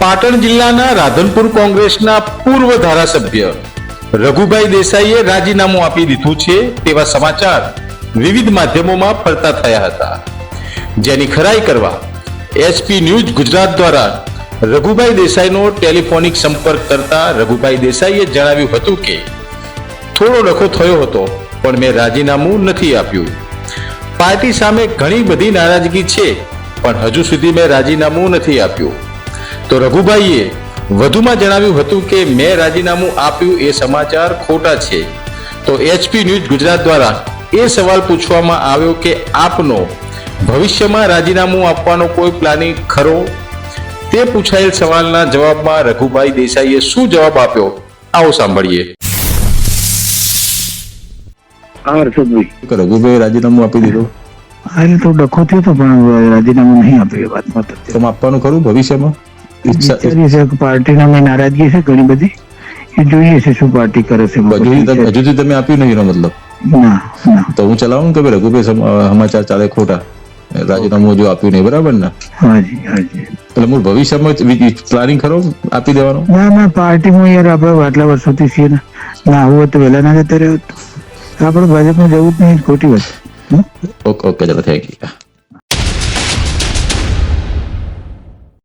પાટણ જિલ્લાના રાધનપુર કોંગ્રેસના પૂર્વ ધારાસભ્ય રઘુભાઈ દેસાઈએ રાજીનામું આપી દીધું છે તેવા સમાચાર વિવિધ માધ્યમોમાં ફરતા થયા હતા. જેની ખરાઈ કરવા એસપી ન્યૂઝ ગુજરાત દ્વારા રઘુભાઈ દેસાઈનો ટેલિફોનિક સંપર્ક કરતા રઘુભાઈ દેસાઈએ જણાવ્યું હતું કે, થોડો ડખો થયો હતો, પણ મેં રાજીનામું નથી આપ્યું. પાર્ટી સામે ઘણી બધી નારાજગી છે, પણ હજુ સુધી મેં રાજીનામું નથી આપ્યું. તો રઘુભાઈએ વધુમાં જણાવ્યું હતું કે મેં રાજીનામું આપ્યું એ સમાચાર ખોટા છે. તો એચપી ન્યૂઝ ગુજરાત દ્વારા એ સવાલ પૂછવામાં આવ્યો કે આપનો ભવિષ્યમાં રાજીનામું આપવાનો કોઈ પ્લાનિંગ ખરો? તે પૂછાયેલ સવાલના જવાબમાં રઘુભાઈ દેસાઈએ શું જવાબ આપ્યો? આવો સાંભળીએ. રઘુભાઈ રાજીનામું આપી દીધું? આજે તો ડખો થયો તો પણ રાજીનામું નહીં આપ્યું એ વાતમાં તો તમે આપવાનું ખરું ભવિષ્યમાં? વિચારીએ પાર્ટીના મેં નારાજગી છે ઘણી બધી. એ જોઈએ છે શું પાર્ટી કરે છે તમે- હજુ તમે આપ્યું નહીં એનો મતલબ? તો હું ચલાવું કે ભાઈ રઘુભાઈ સમાચાર ચાલે ખોટા? રાજીનામું જો આપ્યું નહીં બરાબર ને? હાજી હાજી એટલે મૂળ ભવિષ્યમાં પ્લાનિંગ ખરો આપી દેવાનો? ના ના પાર્ટીમાં યાર આપણે આટલા વર્ષોથી છીએ ને. ના આવું તો વહેલા ના જતા રહ્યો આપણે ભાજપમાં જવું જ નહીં ખોટી વાત. ઓકે ઓકે ચાલો થેન્ક યુ